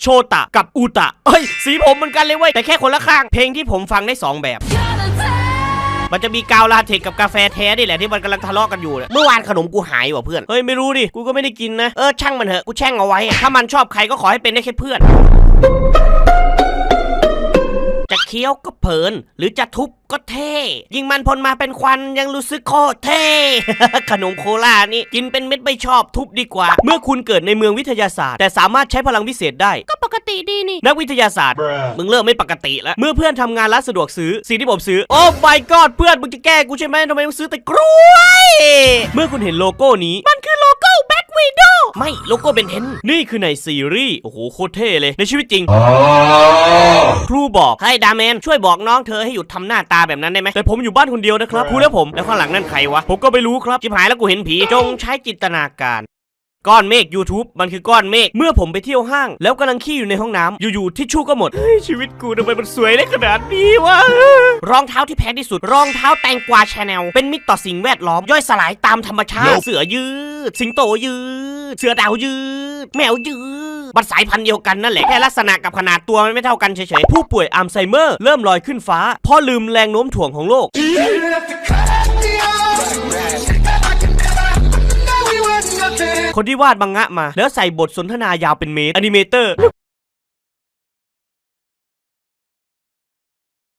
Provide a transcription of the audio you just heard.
โชตะกับอูตะเอ้ย สีผมเหมือนกันเลยเว้ย แต่แค่คนละข้าง เพลงที่ผมฟังได้สองแบบมันจะมีกาวลาเทคกับกาแฟแท้นี่แหละที่มันกำลังทะเลาะกันอยู่เนี่ยเมื่อวานขนมกูหายว่ะเพื่อน เฮ้ยไม่รู้ดิ กูก็ไม่ได้กินนะ เออช่างมันเถอะ กูแช่งเอาไว้ ถ้ามันชอบใครก็ขอให้เป็นได้แค่เพื่อน คี้ยวก็เพลิน หรือจะทุบก็เท่ ยิงมันพลมาเป็นควันยังรู้สึกโคตรเท่ ขนมโคลานี่กินเป็นเม็ดไม่ชอบทุบดีกว่า เมื่อคุณเกิดในเมืองวิทยาศาสตร์ แต่สามารถใช้พลังวิเศษได้ ก็ปกติดีนี่ นักวิทยาศาสตร์ มึงเริ่มไม่ปกติแล้ว เมื่อเพื่อนทำงานร้านสะดวกซื้อสิ่งที่ผมซื้อ โอ้ my god เพื่อนมึงจะแกล้งกูใช่ไหมทำไมมึงซื้อแต่กล้วย เมื่อคุณเห็นโลโก้นี้ มันคือโลโก้แบ็กวีดไม่โลโก้เบนเทนนี่คือในซีรีส์ โอ้โหโคตรเท่เลย ในชีวิตจริงค รูบอกให้ดาแมนช่วยบอกน้องเธอให้หยุดทำหน้าตาแบบนั้นได้ไหมแต่ผมอยู่บ้านคนเดียวนะครับครูและผมแล้วข้างหลังนั่นใครวะผมก็ไม่รู้ครับจิบหายแล้วกูเห็นผีจงใช้จินตนาการก้อนเมฆ YouTube มันคือก้อนเมฆเมื่อผมไปเที่ยวห้าง แล้วกำลังขี้อยู่ในห้องน้ำอยู่ๆทิชชู่ก็หมด เฮ้ย ชีวิตกูทำไมมันสวยได้ขนาดนี้วะ รองเท้าที่แพงที่สุด รองเท้าแตงกวาชาแนล เป็นมิตรต่อสิ่งแวดล้อม ย่อยสลายตามธรรมชาติ เสือยืด สิงโตยืด เสือดาวยืด แมวยืด มันสายพันธุ์เดียวกันนั่นแหละแค่ลักษณะกับขนาดตัวมันไม่เท่ากันเฉยๆผู้ป่วยอัลไซเมอร์เริ่มลอยขึ้นฟ้าเพราะลืมแรงโน้มถ่วงของโลก คนที่วาดมังงะมา แล้วใส่บทสนทนายาวเป็นเมตรอนิเมเตอร์